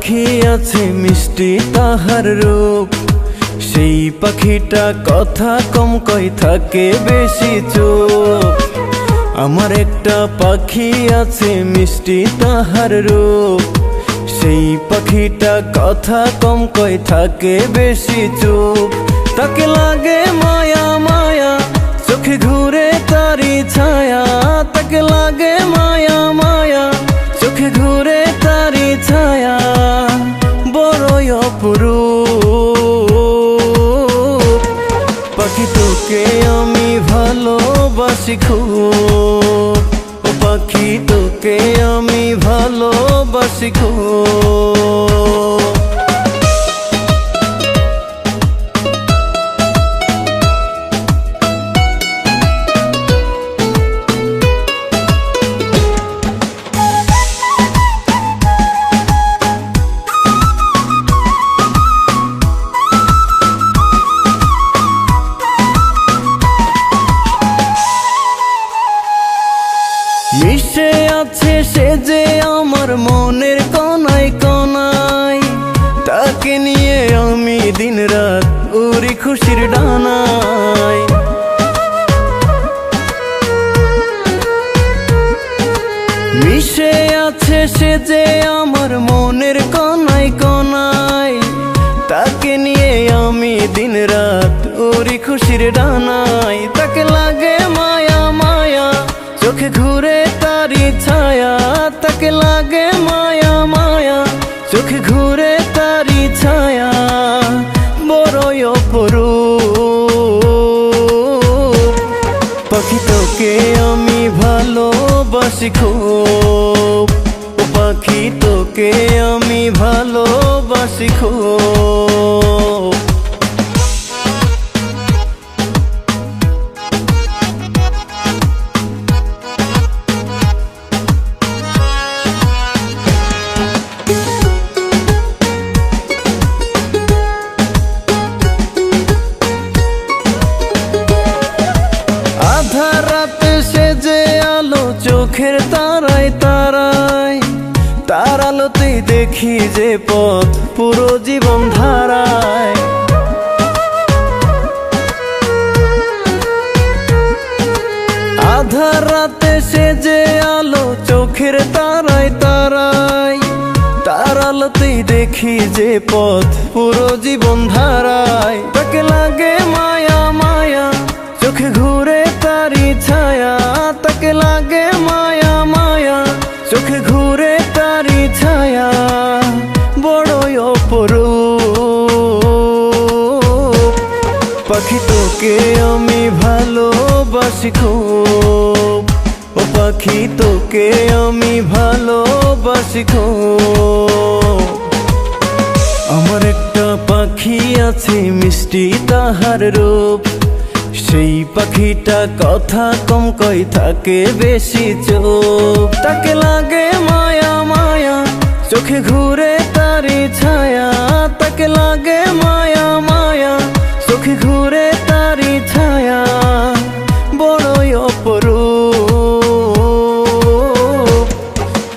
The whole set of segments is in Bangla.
পাখি আছে মিষ্টি তাহার রূপ। সেই পাখিটা কথা কম কই থাকে বেশি চুপ। আমার একটা পাখি আছে মিষ্টি তাহার রূপ। সেই পাখিটা কথা কম কই থাকে বেশি চুপ। আমি ভালোবাসি খুব। পাখি তোকে আমি ভালোবাসি খুব। মিশে আছে সে যে আমার মনের কনায় কনায় তাকে নিয়ে আমি দিন রাত উড়ি খুশির ডানায়। মিশে আছে সে যে আমার মনের কনায় কনায় তাকে নিয়ে আমি দিন রাত উড়ি খুশির ডানায়। তাকে লাগে মায়া চোখে ঘুরে তারি ছায়া, বড়ই অপরু পাখি তোকে আমি ভালোবাসি খুব। পাখি তোকে আমি ভালোবাসি খুব। চোখের তারায় তারায়, তার আলোতেই দেখি যে পথ পুরো জীবন ধারায়। আধার রাতে সে যে আলো চোখের তারায় তারায়, তার আলোতেই দেখি যে পথ পুরো জীবন ধারায়। তাকে লাগে মায়া অপরূপ পাখি তোকে আমি ভালোবাসি খুব। ও পাখি তোকে আমি ভালোবাসি খুব। আমার একটা পাখি আছে, মিষ্টি তাহার রূপ। সেই পাখিটা কথা কম কই থাকে বেশি চোখ তাকে লাগে মায়া মায়া চোখে ঘুরে তারি ছায়া, তাকে লাগে মায়া মায়া। চোখে ঘুরে তারি ছায়া, বড়ই অপরূপ।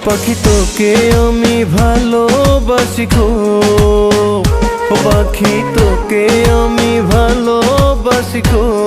পাখি তোকে আমি ভালোবাসি খুব। পাখি তোকে আমি ভালোবাসি খুব।